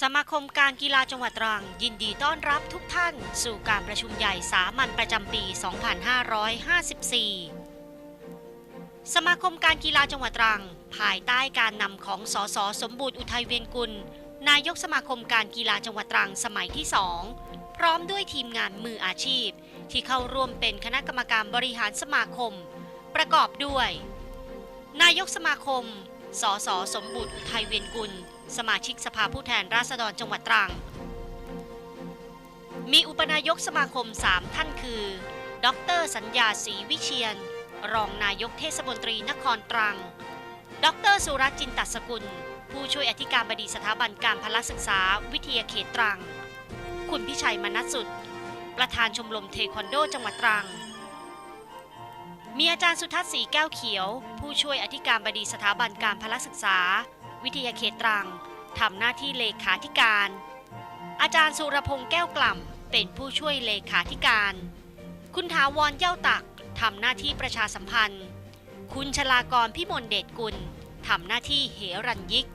สมาคมการกีฬาจังหวัดตรัง ยินดีต้อนรับทุกท่าน สู่การประชุมใหญ่สามัญประจำปี 2554 สมาคมการกีฬาจังหวัดตรัง ภายใต้การนำของสสสมบูรณ์อุทัยเวียนกุล นายกสมาคมการกีฬาจังหวัดตรังสมัยที่2พร้อมด้วยทีมงานมืออาชีพ ที่เข้าร่วมเป็นคณะกรรมการบริหารสมาคม ประกอบด้วย นายกสมาคม สสสมบูรณ์อุทัยเวียนกุล สมาชิกสภาผู้แทนราษฎรจังหวัดตรัง มีอุปนายกสมาคม 3 ท่านคือ ดรสัญญาศรีวิเชียน รองนายกเทศมนตรีนครตรัง ดรสุรจินตสกุล ผู้ช่วยอธิการบดีสถาบันการพละศึกษาวิทยาเขตตรัง คุณพิชัยมนัสสุด ประธานชมรมเทควันโดจังหวัดตรัง มีอาจารย์สุทัศน์สีแก้วเขียว ผู้ช่วยอธิการบดีสถาบันการพละศึกษา วิทยาเขตตรังทำหน้าที่เลขาธิการ อาจารย์สุรพงษ์แก้วกล่ำเป็นผู้ช่วยเลขาธิการ คุณถาวรเย้าตักทำหน้าที่ประชาสัมพันธ์ คุณชลากรพิมลเดชกุลทำหน้าที่เหรัญยิก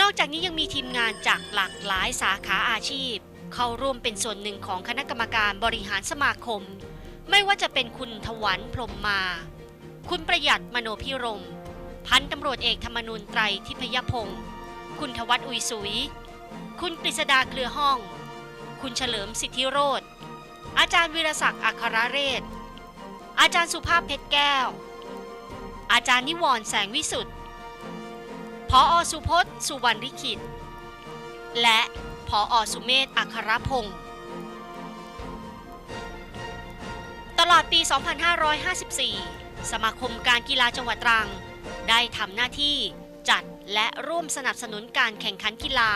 นอกจากนี้ยังมีทีมงานจากหลากหลายสาขาอาชีพ เข้าร่วมเป็นส่วนหนึ่งของคณะกรรมการบริหารสมาคม ไม่ว่าจะเป็นคุณถวันพรมมา คุณประหยัดมโนพิรม พันตำรวจเอกธรรมนูญไตรทิพยพงศ์คุณทวัตอุยสุย คุณกฤษดาเกลือห้อง คุณเฉลิมสิทธิโรธอาจารย์วีรศักดิ์อัครเรศ อาจารย์สุภาพเพชรแก้ว อาจารย์นิวรณ์แสงวิสุทธ์พออสุพจน์สุวรรณริขิต และพออสุเมธอัครพงศ์ ตลอดปี 2554 สมาคมการกีฬาจังหวัดตรัง ได้ทำหน้าที่จัดและร่วมสนับสนุนการแข่งขันกีฬา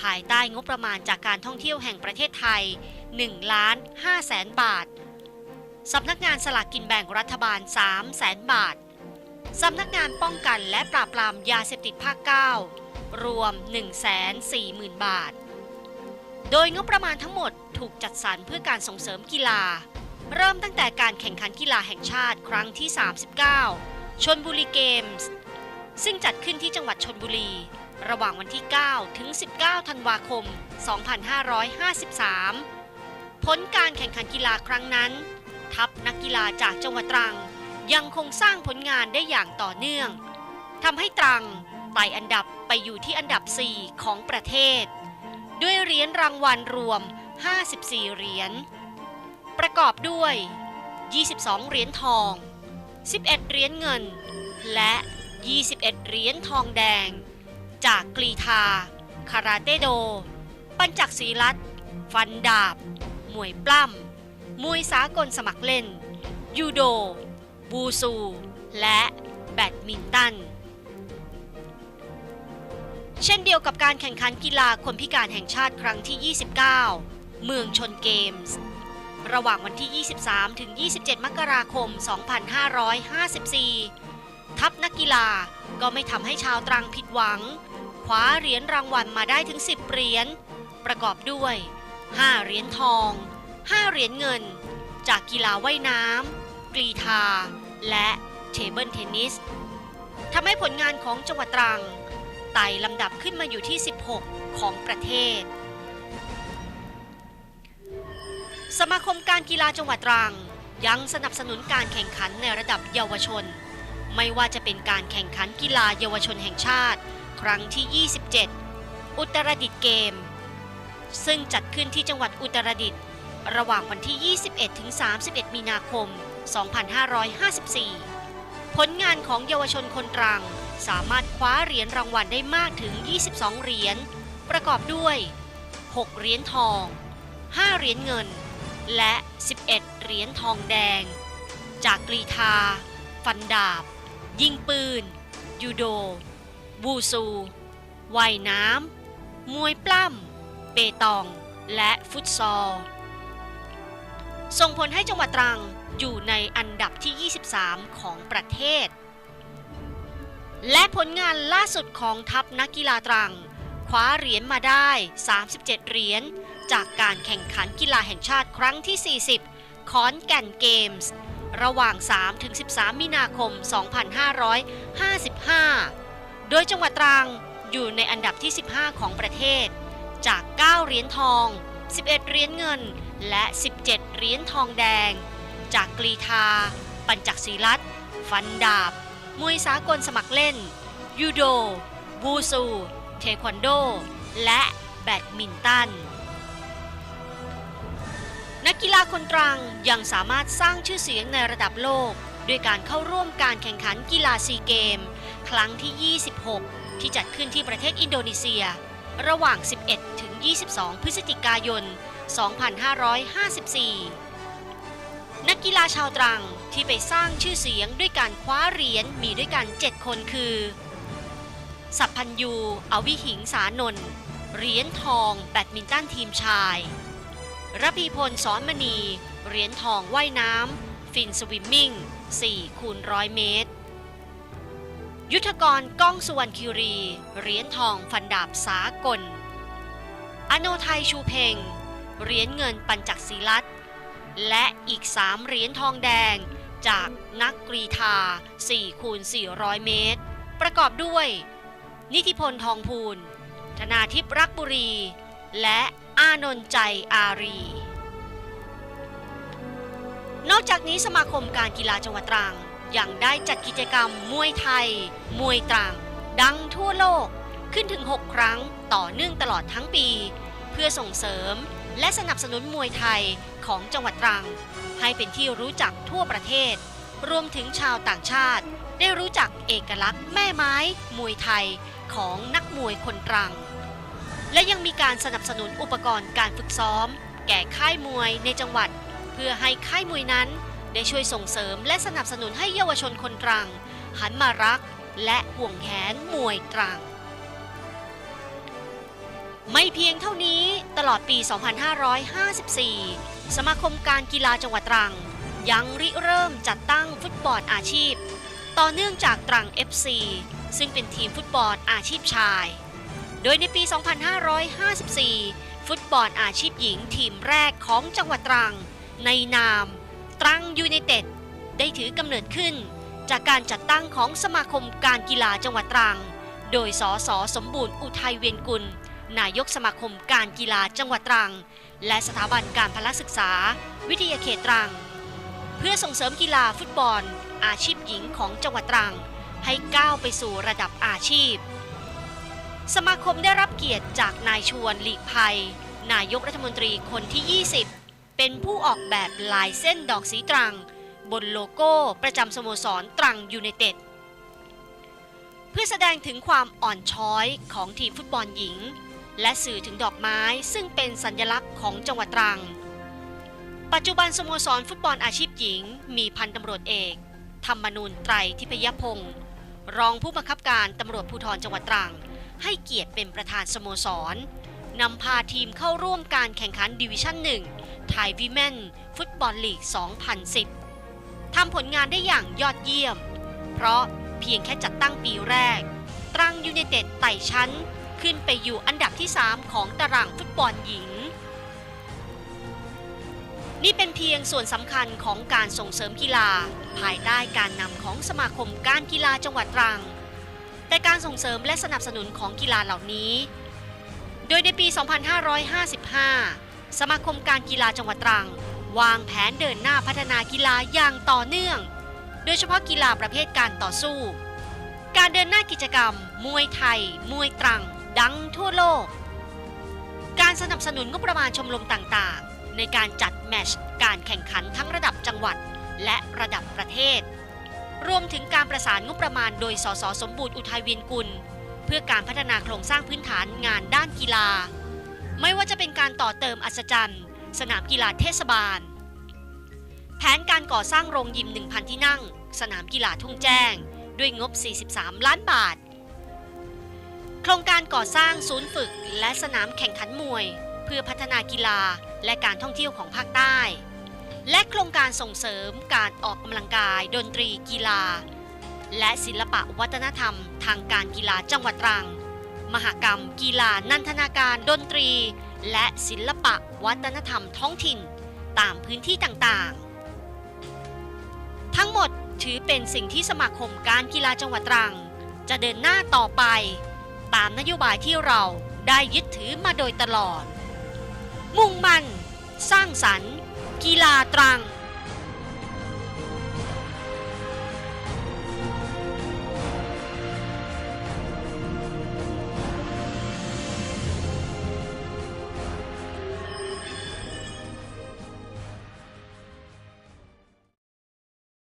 ภายใต้งบประมาณจากการท่องเที่ยวแห่งประเทศไทย1ล้าน5แสนบาท สำนักงานสลากกินแบ่งรัฐบาล3แสนบาท สำนักงานป้องกันและปราบปรามยาเสพติดภาค 9 รวม 140,000 บาท โดยงบประมาณทั้งหมดถูกจัดสรรเพื่อการส่งเสริมกีฬา เริ่มตั้งแต่การแข่งขันกีฬาแห่งชาติครั้งที่ 39 ชนบุรีเกมส์ ซึ่งจัดขึ้นที่จังหวัดชนบุรี ระหว่างวันที่ 9 ถึง 19 ธันวาคม 2553 ผลการแข่งขันกีฬาครั้งนั้น ทัพนักกีฬาจากจังหวัดตรัง ยังคงสร้างผลงานได้อย่างต่อเนื่องทำให้ตรังไต่อันดับไปอยู่ที่อันดับ 4 ของประเทศ ด้วยเหรียญรางวัลรวม 54 เหรียญ ประกอบด้วย 22 เหรียญทอง 11 เหรียญเงิน และ 21 เหรียญทองแดง จากกรีธา คาราเต้โด ปัญจักศีรัตน์ฟันดาบ มวยปล้ำ มวยสากลสมัครเล่น ยูโด บูซู และแบดมินตัน เช่นเดียวกับการแข่งขันกีฬาคนพิการแห่งชาติครั้งที่ 29 เมืองชนเกมส์ ระหว่างวันที่ 23 ถึง 27 มกราคม 2554 ทัพนักกีฬาก็ไม่ทำให้ชาวตรังผิดหวัง คว้าเหรียญรางวัลมาได้ถึง 10 เหรียญ ประกอบด้วย 5 เหรียญทอง 5 เหรียญเงิน จากกีฬาว่ายน้ำกรีธา และเทเบิลเทนนิสทำให้ผลงานของจังหวัดตรังไต่ลำดับขึ้นมาอยู่ที่ 16 ของประเทศ สมาคมการกีฬาจังหวัดตรัง ยังสนับสนุนการแข่งขันในระดับเยาวชน ไม่ว่าจะเป็นการแข่งขันกีฬาเยาวชนแห่งชาติ ครั้งที่ 27 อุตรดิตถ์เกม ซึ่งจัดขึ้นที่จังหวัดอุตรดิตถ์ระหว่างวันที่ 21 ถึง 31 มีนาคม 2554 ผลงานของเยาวชนคนตรัง สามารถคว้าเหรียญรางวัลได้มากถึง 22 เหรียญ ประกอบด้วย 6 เหรียญทอง 5 เหรียญเงิน และ 11 เหรียญทองแดง จากกรีธา ฟันดาบ ยิงปืน ยูโด บูซูว่ายน้ำ มวยปล้ำ เปตอง และฟุตซอล ส่งผลให้จังหวัดตรังอยู่ในอันดับที่ 23 ของประเทศ และผลงานล่าสุดของทัพนักกีฬาตรัง คว้าเหรียญมาได้ 37 เหรียญ จากการแข่งขันกีฬาแห่งชาติครั้งที่ 40 ขอนแก่นเกมส์ ระหว่าง 3-13 มีนาคม 2555 โดยจังหวัดตรังอยู่ในอันดับที่ 15 ของประเทศ จาก 9 เหรียญทอง 11 เหรียญเงิน และ 17 เหรียญทองแดง จากกรีธา ปัญจกศีลัดฟันดาบ มวยสากลสมัครเล่น ยูโด บูซู เทควันโด และแบดมินตัน นักกีฬาคนตรังยังสามารถสร้างชื่อเสียงในระดับโลก ด้วยการเข้าร่วมการแข่งขันกีฬาซีเกม ครั้งที่ 26 ที่จัดขึ้นที่ประเทศอินโดนีเซีย ระหว่าง 11 ถึง 22 พฤศจิกายน 2554 นักกีฬาชาวตรังที่ไปสร้างชื่อเสียงด้วยการคว้าเหรียญมีด้วยกัน 7 คนคือ สัพพัญยู อวิหิงสานนท์เหรียญทอง แบดมินตันทีมชาย ระพีพลสอนมณี เหรียญทองว่ายน้ำ ฟินสวิมมิ่ง 4 คูณร้อยเมตร ยุทธกรก้องสุวรรณคิรี เหรียญทองฟันดาบสากล อโนไทยชูเพงเหรียญเงินปัญจักศีลัดและอีก 3 เหรียญทองแดงจากนักกรีธา4คูณ400 เมตร ประกอบด้วย นิติพลทองพูนธนาทิพรักบุรี และ อานนท์ใจอารี นอกจากนี้สมาคมการกีฬาจังหวัดตรังยังได้จัดกิจกรรมมวยไทย มวยตรัง ดังทั่วโลกขึ้นถึง 6 ครั้งต่อเนื่องตลอดทั้งปี เพื่อส่งเสริมและสนับสนุนมวยไทยของจังหวัดตรัง ให้เป็นที่รู้จักทั่วประเทศ รวมถึงชาวต่างชาติ ได้รู้จักเอกลักษณ์แม่ไม้ มวยไทยของนักมวยคนตรัง และยังมีการสนับสนุนอุปกรณ์การฝึกซ้อม แก่ค่ายมวยในจังหวัด เพื่อให้ค่ายมวยนั้น ได้ช่วยส่งเสริมและสนับสนุนให้เยาวชนคนตรัง หันมารักและห่วงแหนมวยตรัง ไม่เพียงเท่านี้ตลอดปี 2554 สมาคมการกีฬาจังหวัดตรัง ยังริเริ่มจัดตั้งฟุตบอลอาชีพ ต่อเนื่องจากตรัง FC ซึ่งเป็นทีมฟุตบอลอาชีพชาย โดยในปี 2554 ฟุตบอลอาชีพหญิงทีมแรกของจังหวัดตรัง ในนาม ตรังยูไนเต็ดได้ถือกำเนิดขึ้น จากการจัดตั้งของสมาคมการกีฬาจังหวัดตรัง โดยสสสมบูรณ์อุทัยเวียนกุล นายกสมาคมการกีฬาจังหวัดตรัง และสถาบันการพละศึกษา วิทยาเขตตรัง เพื่อส่งเสริมกีฬาฟุตบอล อาชีพหญิงของจังหวัดตรัง ให้ก้าวไปสู่ระดับอาชีพ สมาคมได้รับเกียรติจากนายชวนหลีกภัย นายกรัฐมนตรีคนที่ 20 เป็นผู้ออกแบบลายเส้นดอกสีตรัง บนโลโก้ประจำสโมสรตรังยูไนเต็ด เพื่อแสดงถึงความอ่อนช้อยของทีมฟุตบอลหญิง และสื่อถึงดอกไม้ซึ่งเป็นสัญลักษณ์ของจังหวัดตรัง ปัจจุบันสโมสรฟุตบอลอาชีพหญิง มีพันตำรวจเอก ธรรมนูญไตรทิพยพงศ์รองผู้บังคับการตำรวจภูธรจังหวัดตรัง ให้เกียรติเป็นประธานสโมสรนำพาทีมเข้าร่วมการแข่งขันดิวิชั่น1ไทยวิเมนฟุตบอลลีก 2010 ทำผลงานได้อย่างยอดเยี่ยม เพราะเพียงแค่จัดตั้งปีแรก ตรังยูไนเต็ดไต่ชั้น ขึ้นไปอยู่อันดับที่ 3 ของตารางฟุตบอลหญิง นี่เป็นเพียงส่วนสำคัญของการส่งเสริมกีฬา ภายใต้การนำของสมาคมการกีฬาจังหวัดตรัง แต่การส่งเสริมและสนับสนุนของกีฬาเหล่านี้ โดยในปี 2555 สมาคมการกีฬาจังหวัดตรัง วางแผนเดินหน้าพัฒนากีฬาอย่างต่อเนื่อง โดยเฉพาะกีฬาประเภทการต่อสู้ การเดินหน้ากิจกรรม มวยไทย มวยตรัง ดังทั่วโลก การสนับสนุนงบประมาณชมรมต่างๆ ในการจัดแมชการแข่งขันทั้งระดับจังหวัดและระดับประเทศ รวมถึงการประสานงบประมาณโดยสสสมบูรณ์อุทัยเวียนกุล เพื่อการพัฒนาโครงสร้างพื้นฐานงานด้านกีฬา ไม่ว่าจะเป็นการต่อเติมอัศจรรย์ สนามกีฬาเทศบาล แผนการก่อสร้างโรงยิม 1,000 ที่นั่ง สนามกีฬาทุ่งแจ้ง ด้วยงบ 43 ล้านบาท โครงการก่อสร้างศูนย์ฝึกและสนามแข่งขันมวย เพื่อพัฒนากีฬาและการท่องเที่ยวของภาคใต้ และโครงการส่งเสริมการออกกำลังกาย ดนตรีกีฬา และศิลปะวัฒนธรรม ทางการกีฬาจังหวัดตรัง มหกรรม กีฬานันทนาการดนตรี และศิลปะวัฒนธรรมท้องถิ่น ตามพื้นที่ต่างๆ ทั้งหมดถือเป็นสิ่งที่สมาคมการกีฬาจังหวัดตรัง จะเดินหน้าต่อไป ตามนโยบายที่เราได้ยึดถือมาโดยตลอด มุ่งมั่น สรรค์ กีฬาตรัง